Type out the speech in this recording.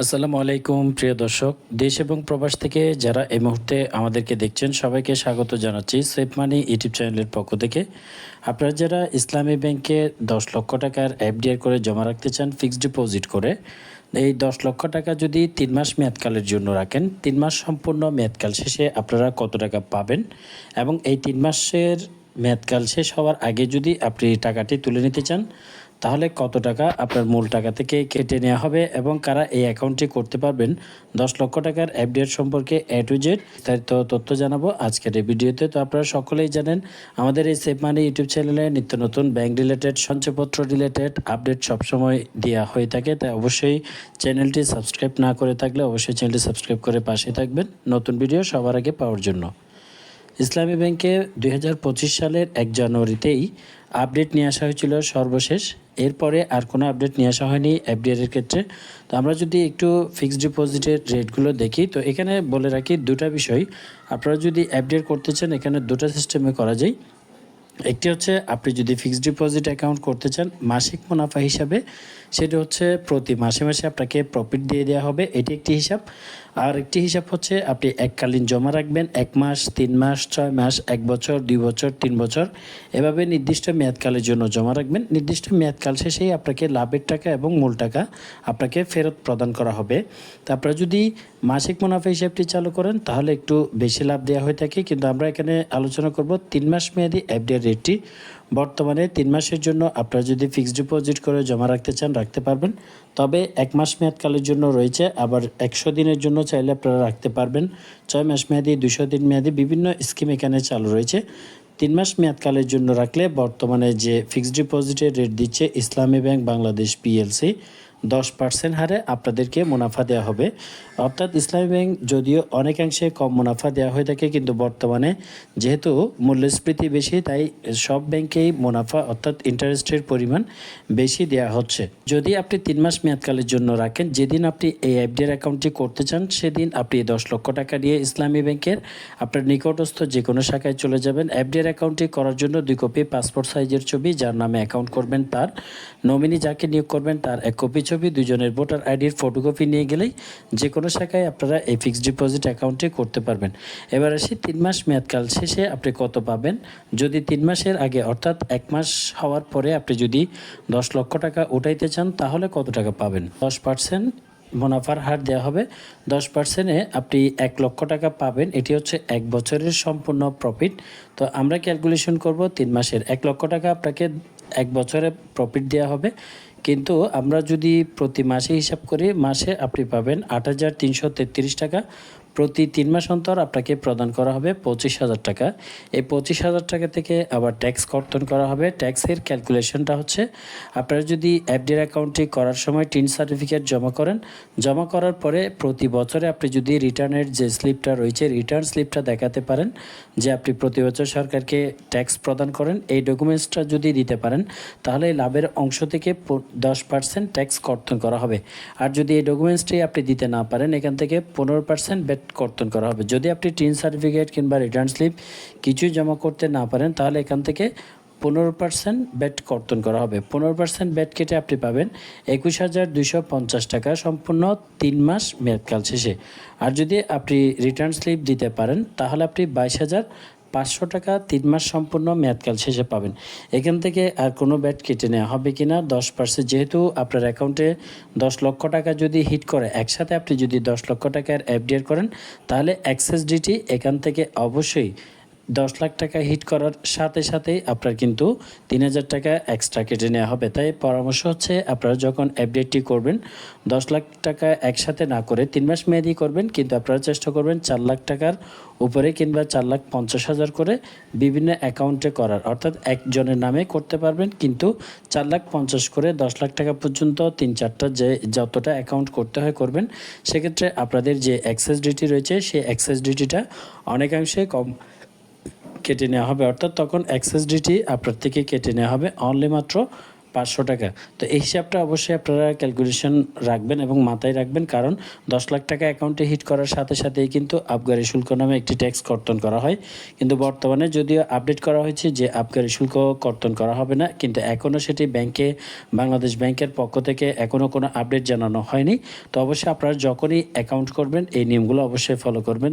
আসসালামু আলাইকুম, প্রিয় দর্শক। দেশ এবং প্রবাস থেকে যারা এই মুহূর্তে আমাদেরকে দেখছেন, সবাইকে স্বাগত জানাচ্ছি সেফ মানি ইউটিউব চ্যানেলের পক্ষ থেকে। আপনারা যারা ইসলামী ব্যাংকে দশ লক্ষ টাকার এফডিআর করে জমা রাখতে চান, ফিক্সড ডিপোজিট করে, এই দশ লক্ষ টাকা যদি তিন মাস মেয়াদকালের জন্য রাখেন, তিন মাস সম্পূর্ণ মেয়াদকাল শেষে আপনারা কত টাকা পাবেন? এবং এই তিন মাসের মেয়াদকাল শেষ হওয়ার আগে যদি আপনি টাকাটি তুলে নিতে চান তাহলে কত টাকা আপনার মূল টাকা থেকে কেটে নেওয়া হবে এবং কারা এই অ্যাকাউন্টটি করতে পারবেন? দশ লক্ষ টাকার অ্যাপডেট সম্পর্কে এ টু জেড বিস্তারিত তথ্য জানাব আজকের এই ভিডিওতে। তো আপনারা সকলেই জানেন, আমাদের এই সেফ মানি ইউটিউব চ্যানেলে নিত্য নতুন ব্যাংক রিলেটেড সঞ্চয়পত্র রিলেটেড আপডেট সবসময় দেওয়া হয়ে থাকে। তাই অবশ্যই চ্যানেলটি সাবস্ক্রাইব না করে থাকলে অবশ্যই চ্যানেলটি সাবস্ক্রাইব করে পাশে থাকবেন। নতুন ভিডিও সবার আগে পাওয়ার জন্য। ইসলামী ব্যাংকে দুই হাজার পঁচিশ সালের এক জানুয়ারিতেই আপডেট নিয়ে আসা হয়েছিল সর্বশেষ। এরপরে আর কোনো আপডেট নিয়ে আসা হয়নি এফডিআর এর ক্ষেত্রে। তো আমরা যদি একটু ফিক্সড ডিপোজিটের রেটগুলো দেখি, তো এখানে বলে রাখি দুটা বিষয়। আপনারা যদি এফডিআর করতে চান, এখানে দুটা সিস্টেমে করা যায়। একটি হচ্ছে আপনি যদি ফিক্সড ডিপোজিট অ্যাকাউন্ট করতে চান, মাসিক মুনাফা হিসাবে সেটা হচ্ছে প্রতি মাসে মাসে আপনাকে প্রফিট দিয়ে দেওয়া হবে, এটি একটি হিসাব। আর একটি হিসাব হচ্ছে আপনি এককালীন জমা রাখবেন, এক মাস, তিন মাস, ছয় মাস, এক বছর, দুই বছর, তিন বছর। এভাবে নির্দিষ্ট মেয়াদকালের জন্য জমা রাখবেন। নির্দিষ্ট মেয়াদকাল শেষেই আপনাকে লাভের টাকা এবং মূল টাকা আপনাকে ফেরত প্রদান করা হবে। তা আপনারা যদি মাসিক মুনাফা হিসাবটি চালু করেন, তাহলে একটু বেশি লাভ দেওয়া হয়ে থাকে। কিন্তু আমরা এখানে আলোচনা করব তিন মাস মেয়াদি এফডিআর রেটটি বর্তমানে তিন মাসের জন্য আপনারা যদি ফিক্সড ডিপোজিট করে জমা রাখতে চান, রাখতে পারবেন। তবে এক মাস মেয়াদকালের জন্য রয়েছে, আবার একশো দিনের জন্য চাইলে আপনারা রাখতে পারবেন। ছয় মাস মেয়াদি, দুশো দিন মেয়াদি বিভিন্ন স্কিম এখানে চালু রয়েছে। তিন মাস মেয়াদকালের জন্য রাখলে বর্তমানে যে ফিক্সড ডিপোজিটের রেট দিচ্ছে, ইসলামী ব্যাংক, বাংলাদেশ পিএলসি দশ পার্সেন্ট হারে আপনাদেরকে মুনাফা দেওয়া হবে। অর্থাৎ ইসলামী ব্যাংক যদিও অনেকাংশে কম মুনাফা দেওয়া হয়ে থাকে, কিন্তু বর্তমানে যেহেতু মূল্যস্ফীতি বেশি, তাই সব ব্যাংকেই মুনাফা অর্থাৎ ইন্টারেস্টের পরিমাণ বেশি দেওয়া হচ্ছে। যদি আপনি তিন মাস মেয়াদকালের জন্য রাখেন, যেদিন আপনি এই এফডিআর অ্যাকাউন্টটি করতে চান, সেদিন আপনি দশ লক্ষ টাকা দিয়ে ইসলামী ব্যাংকের আপনার নিকটস্থ যে কোনো শাখায় চলে যাবেন। এফডিআর অ্যাকাউন্টটি করার জন্য দুই কপি পাসপোর্ট সাইজের ছবি, যার নামে অ্যাকাউন্ট করবেন তার, নমিনি যাকে নিয়োগ করবেন তার এক কপি ছবি দুজনের ভোটার আইডির ফটোকপি নিয়ে গেলেই যে কোনো শাখায় আপনারা এই ফিক্সড ডিপোজিট অ্যাকাউন্টে করতে পারবেন। এবার আসি, তিন মাস মেয়াদকাল শেষে আপনি কত পাবেন? যদি তিন মাসের আগে, অর্থাৎ এক মাস হওয়ার পরে আপনি যদি দশ লক্ষ টাকা উঠাইতে চান, তাহলে কত টাকা পাবেন? দশ পার্সেন্ট মুনাফার হার দেওয়া হবে। দশ পার্সেন্টে আপনি এক লক্ষ টাকা পাবেন। এটি হচ্ছে এক বছরের সম্পূর্ণ প্রফিট। তো আমরা ক্যালকুলেশন করব, তিন মাসের এক লক্ষ টাকা আপনাকে এক বছরে প্রফিট দেওয়া হবে। কিন্তু আমরা যদি প্রতি মাসে হিসাব করি, মাসে আপনি পাবেন আট হাজার তিনশো তেত্রিশ টাকা। প্রতি তিন মাস অন্তর আপনাকে প্রদান করা হবে পঁচিশ হাজার টাকা। এই পঁচিশ হাজার টাকা থেকে আবার ট্যাক্স কর্তন করা হবে। ট্যাক্সের ক্যালকুলেশনটা হচ্ছে আপনারা যদি এফডির অ্যাকাউন্টটি করার সময় টিন সার্টিফিকেট জমা করেন, জমা করার পরে প্রতি বছরে আপনি যদি রিটার্নের যে স্লিপটা রয়েছে রিটার্ন স্লিপটা দেখাতে পারেন, যে আপনি প্রতি বছর সরকারকে ট্যাক্স প্রদান করেন, এই ডকুমেন্টসটা যদি দিতে পারেন, তাহলে লাভের অংশ থেকে দশ পার্সেন্ট ট্যাক্স কর্তন করা হবে। আর যদি এই ডকুমেন্টসটি আপনি দিতে না পারেন, এখান থেকে পনেরো পার্সেন্ট কর্তন করা হবে। যদি আপনি টিন সার্টিফিকেট কিংবা রিটার্ন স্লিপ কিছুই জমা করতে না পারেন, তাহলে এখান থেকে পনেরো পার্সেন্ট ব্যাট কর্তন করা হবে। পনেরো পার্সেন্ট ব্যাট কেটে আপনি পাবেন একুশ হাজার দুশো পঞ্চাশ টাকা সম্পূর্ণ তিন মাস মেয়াদকাল শেষে। আর যদি আপনি রিটার্ন স্লিপ দিতে পারেন, তাহলে আপনি বাইশ হাজার পাঁচশো টাকা তিন মাস সম্পূর্ণ মেয়াদকাল শেষে পাবেন। এখান থেকে আর কোনো ব্যাট কেটে নেওয়া হবে কি না, দশ পার্সেন্ট যেহেতু আপনার অ্যাকাউন্টে দশ লক্ষ টাকা যদি হিট করে, একসাথে আপনি যদি দশ লক্ষ টাকার এফডিআর করেন, তাহলে অ্যাক্সেস ডিটি এখান থেকে অবশ্যই দশ লাখ টাকা হিট করার সাথে সাথেই আপনার কিন্তু তিন হাজার টাকা এক্সট্রা কেটে নেওয়া হবে। তাই পরামর্শ হচ্ছে আপনারা যখন আপডেটটি করবেন, দশ লাখ টাকা একসাথে না করে তিন মাস মেয়াদি করবেন, কিন্তু আপনারা চেষ্টা করবেন চার লাখ টাকার উপরে কিংবা চার লাখ পঞ্চাশ হাজার করে বিভিন্ন অ্যাকাউন্টে করার। অর্থাৎ একজনের নামে করতে পারবেন, কিন্তু চার লাখ পঞ্চাশ করে দশ লাখ টাকা পর্যন্ত তিন চারটা যে যতটা অ্যাকাউন্ট করতে হয় করবেন, সেক্ষেত্রে আপনাদের যে অ্যাক্সেস ডিটি রয়েছে, সেই অ্যাক্সেস ডিটিটা অনেকাংশে কম কেটে নেওয়া হবে, অর্থাৎ তখন অ্যাক্সেস ডিটি আপনার থেকে কেটে নেওয়া হবে অনলি মাত্র পাঁচশো টাকা। তো এই হিসাবটা অবশ্যই আপনারা ক্যালকুলেশন রাখবেন এবং মাথায় রাখবেন, কারণ দশ লাখ টাকা অ্যাকাউন্টে হিট করার সাথে সাথেই কিন্তু আবগারি শুল্ক নামে একটি ট্যাক্স কর্তন করা হয়। কিন্তু বর্তমানে যদিও আপডেট করা হয়েছে যে আবগারি শুল্ক কর্তন করা হবে না, কিন্তু এখনও সেটি ব্যাংকে বাংলাদেশ ব্যাংকের পক্ষ থেকে এখনও কোনো আপডেট জানানো হয়নি। তো অবশ্যই আপনারা যখনই অ্যাকাউন্ট করবেন, এই নিয়মগুলো অবশ্যই ফলো করবেন।